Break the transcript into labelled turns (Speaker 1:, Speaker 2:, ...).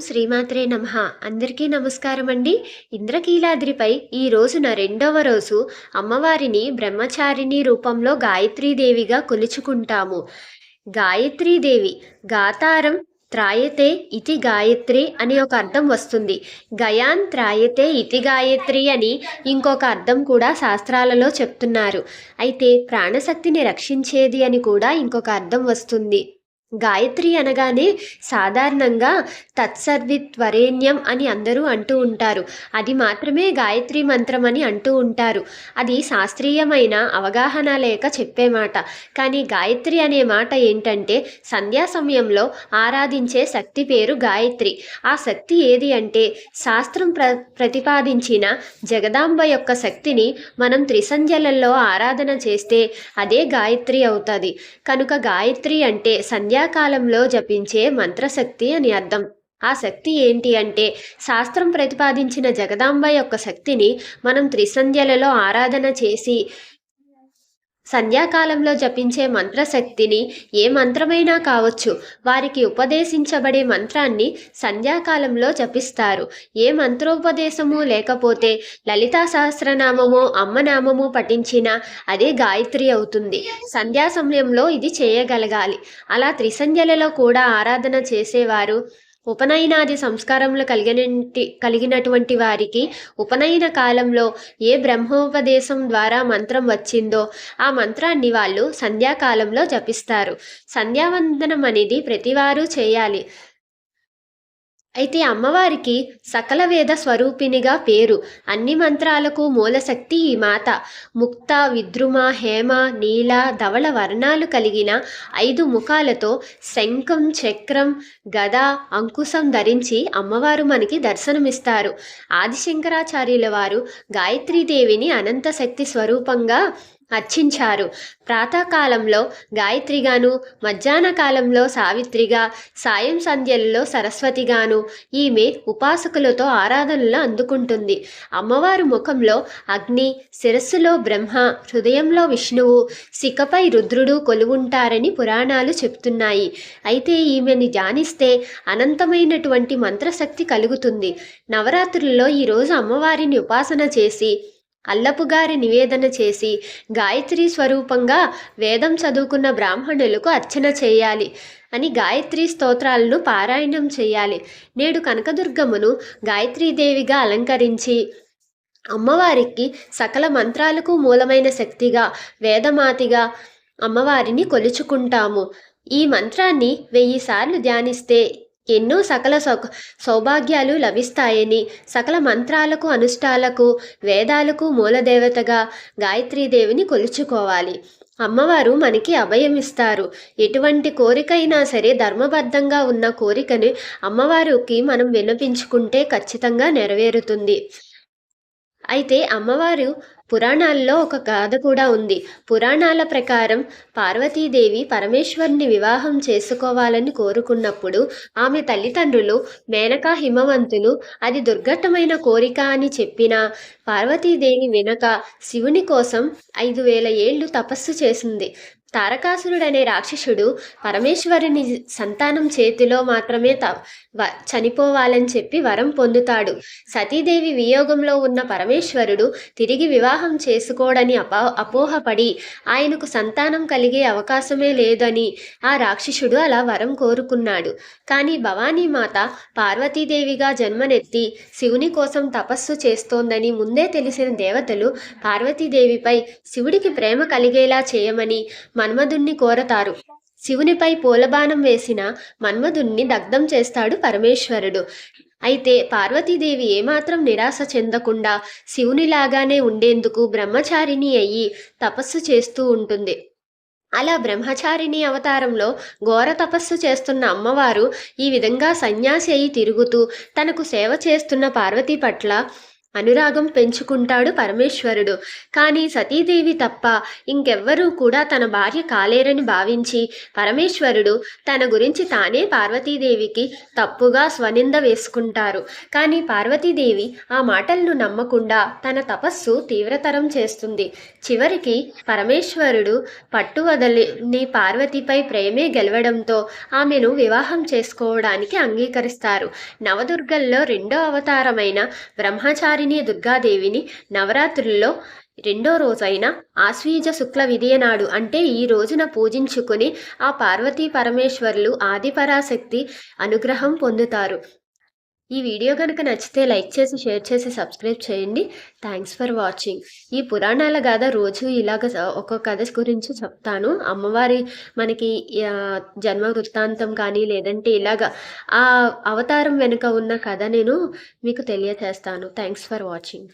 Speaker 1: శ్రీమాత్రే నమ. అందరికీ నమస్కారం అండి ఇంద్రకీలాద్రిపై ఈ రోజున రెండవ రోజు అమ్మవారిని బ్రహ్మచారిణి రూపంలో గాయత్రీదేవిగా కొలుచుకుంటాము. గాయత్రీదేవి గాతారం త్రాయతే ఇతి గాయత్రి అని ఒక అర్థం వస్తుంది. గయాన్ త్రాయతే ఇతి గాయత్రి అని ఇంకొక అర్థం కూడా శాస్త్రాలలో చెప్తున్నారు. అయితే ప్రాణశక్తిని రక్షించేది అని కూడా ఇంకొక అర్థం వస్తుంది. గాయత్రి అనగానే సాధారణంగా తత్సర్విత్వరేణ్యం అని అందరూ అంటూ ఉంటారు. అది మాత్రమే గాయత్రి మంత్రం అని అంటూ ఉంటారు. అది శాస్త్రీయమైన అవగాహన లేక చెప్పే మాట. కానీ గాయత్రి అనే మాట ఏంటంటే సంధ్యా సమయంలో ఆరాధించే శక్తి పేరు గాయత్రి. ఆ శక్తి ఏది అంటే శాస్త్రం ప్ర ప్రతిపాదించిన జగదాంబ యొక్క శక్తిని మనం త్రిసంధ్యలలో ఆరాధన చేస్తే అదే గాయత్రి అవుతుంది. కనుక గాయత్రి అంటే సంధ్యా సంధ్యాకాలంలో జపించే మంత్రశక్తి అని అర్థం. ఆ శక్తి ఏంటి అంటే శాస్త్రం ప్రతిపాదించిన జగదాంబ యొక్క శక్తిని మనం త్రిసంధ్యలలో ఆరాధన చేసి సంధ్యాకాలంలో జపించే మంత్రశక్తిని ఏ మంత్రమైనా కావచ్చు. వారికి ఉపదేశించబడే మంత్రాన్ని సంధ్యాకాలంలో జపిస్తారు. ఏ మంత్రోపదేశము లేకపోతే లలితా సహస్రనామమో అమ్మనామము పఠించినా అదే గాయత్రి అవుతుంది. సంధ్యా సమయంలో ఇది చేయగలగాలి. అలా త్రిసంధ్యలలో కూడా ఆరాధన చేసేవారు ఉపనయనాది సంస్కారములు కలిగినటి కలిగినటువంటి వారికి ఉపనయన కాలంలో ఏ బ్రహ్మోపదేశం ద్వారా మంత్రం వచ్చిందో ఆ మంత్రాన్ని వాళ్ళు సంధ్యాకాలంలో జపిస్తారు. సంధ్యావందనం అనేది ప్రతివారు చేయాలి. అయితే అమ్మవారికి సకల వేద స్వరూపిణిగా పేరు. అన్ని మంత్రాలకు మూలశక్తి ఈ మాత. ముక్త విద్రుమ హేమ నీల ధవళ వర్ణాలు కలిగిన ఐదు ముఖాలతో శంఖం చక్రం గద అంకుశం ధరించి అమ్మవారు మనకి దర్శనమిస్తారు. ఆదిశంకరాచార్యుల వారు గాయత్రీదేవిని అనంత శక్తి స్వరూపంగా అర్చించారు. ప్రాతకాలంలో గాయత్రిగాను మధ్యాహ్న కాలంలో సావిత్రిగా సాయం సంధ్యలలో సరస్వతిగాను ఈమె ఉపాసకులతో ఆరాధనలు అందుకుంటుంది. అమ్మవారు ముఖంలో అగ్ని శిరస్సులో బ్రహ్మ హృదయంలో విష్ణువు శిఖపై రుద్రుడు కొలువుంటారని పురాణాలు చెప్తున్నాయి. అయితే ఈమెని ధ్యానిస్తే అనంతమైనటువంటి మంత్రశక్తి కలుగుతుంది. నవరాత్రుల్లో ఈరోజు అమ్మవారిని ఉపాసన చేసి అల్లపుగారి నివేదన చేసి గాయత్రి స్వరూపంగా వేదం చదువుకున్న బ్రాహ్మణులకు అర్చన చేయాలి అని గాయత్రి స్తోత్రాలను పారాయణం చేయాలి. నేడు కనకదుర్గమ్మను గాయత్రీదేవిగా అలంకరించి అమ్మవారికి సకల మంత్రాలకు మూలమైన శక్తిగా వేదమాతిగా అమ్మవారిని కొలుచుకుంటాము. ఈ మంత్రాన్ని వెయ్యి సార్లు ధ్యానిస్తే ఎన్నో సకల సౌ సౌభాగ్యాలు లభిస్తాయని సకల మంత్రాలకు అనుష్ఠాలకు వేదాలకు మూలదేవతగా గాయత్రీదేవిని కొలుచుకోవాలి. అమ్మవారు మనకి అభయం ఇస్తారు. ఎటువంటి కోరికైనా సరే ధర్మబద్ధంగా ఉన్న కోరికని అమ్మవారికి మనం విన్నపించుకుంటే ఖచ్చితంగా నెరవేరుతుంది. అయితే అమ్మవారు పురాణాల్లో ఒక గాథ కూడా ఉంది. పురాణాల ప్రకారం పార్వతీదేవి పరమేశ్వరుని వివాహం చేసుకోవాలని కోరుకున్నప్పుడు ఆమె తల్లిదండ్రులు మేనకా హిమవంతులు అది దుర్ఘటమైన కోరిక అని చెప్పినా పార్వతీదేవి వినక శివుని కోసం ఐదు వేల ఏళ్ళు తపస్సు చేసింది. తారకాసురుడనే రాక్షసుడు పరమేశ్వరుని సంతానం చేతిలో మాత్రమే త వ చనిపోవాలని చెప్పి వరం పొందుతాడు. సతీదేవి వియోగంలో ఉన్న పరమేశ్వరుడు తిరిగి వివాహం చేసుకోడని అపో అపోహపడి ఆయనకు సంతానం కలిగే అవకాశమే లేదని ఆ రాక్షసుడు అలా వరం కోరుకున్నాడు. కానీ భవానీమాత పార్వతీదేవిగా జన్మనెత్తి శివుని కోసం తపస్సు చేస్తోందని ముందే తెలిసిన దేవతలు పార్వతీదేవిపై శివుడికి ప్రేమ కలిగేలా చేయమని మన్మధుణ్ణి కోరతారు. శివునిపై పూలబాణం వేసిన మన్మధుణ్ణి దగ్ధం చేస్తాడు పరమేశ్వరుడు. అయితే పార్వతీదేవి ఏమాత్రం నిరాశ చెందకుండా శివునిలాగానే ఉండేందుకు బ్రహ్మచారిణి అయ్యి తపస్సు చేస్తూ ఉంటుంది. అలా బ్రహ్మచారిణి అవతారంలో ఘోర తపస్సు చేస్తున్న అమ్మవారు ఈ విధంగా సన్యాసి అయి తిరుగుతూ తనకు సేవ చేస్తున్న పార్వతి పట్ల అనురాగం పెంచుకుంటాడు పరమేశ్వరుడు. కానీ సతీదేవి తప్ప ఇంకెవ్వరూ కూడా తన భార్య కాలేరని భావించి పరమేశ్వరుడు తన గురించి తానే పార్వతీదేవికి తప్పుగా స్వనింద వేసుకుంటారు. కానీ పార్వతీదేవి ఆ మాటలను నమ్మకుండా తన తపస్సు తీవ్రతరం చేస్తుంది. చివరికి పరమేశ్వరుడు పట్టు వదలని పార్వతిపై ప్రేమే గెలవడంతో ఆమెను వివాహం చేసుకోవడానికి అంగీకరిస్తారు. నవదుర్గల్లో రెండో అవతారమైన బ్రహ్మచారి అమ్మవారిని దుర్గాదేవిని నవరాత్రుల్లో రెండో రోజైన ఆశ్వీజ శుక్ల విధియ నాడు అంటే ఈ రోజున పూజించుకుని ఆ పార్వతీ పరమేశ్వరులు ఆదిపరాశక్తి అనుగ్రహం పొందుతారు. ఈ వీడియో కనుక నచ్చితే లైక్ చేసి షేర్ చేసి సబ్స్క్రైబ్ చేయండి. థ్యాంక్స్ ఫర్ వాచింగ్ ఈ పురాణాల కథ రోజు ఇలాగ ఒక కథ గురించి చెప్తాను. అమ్మవారి మనకి జన్మ వృత్తాంతం కానీ లేదంటే ఇలాగ ఆ అవతారం వెనుక ఉన్న కథ నేను మీకు తెలియచేస్తాను. Thanks for watching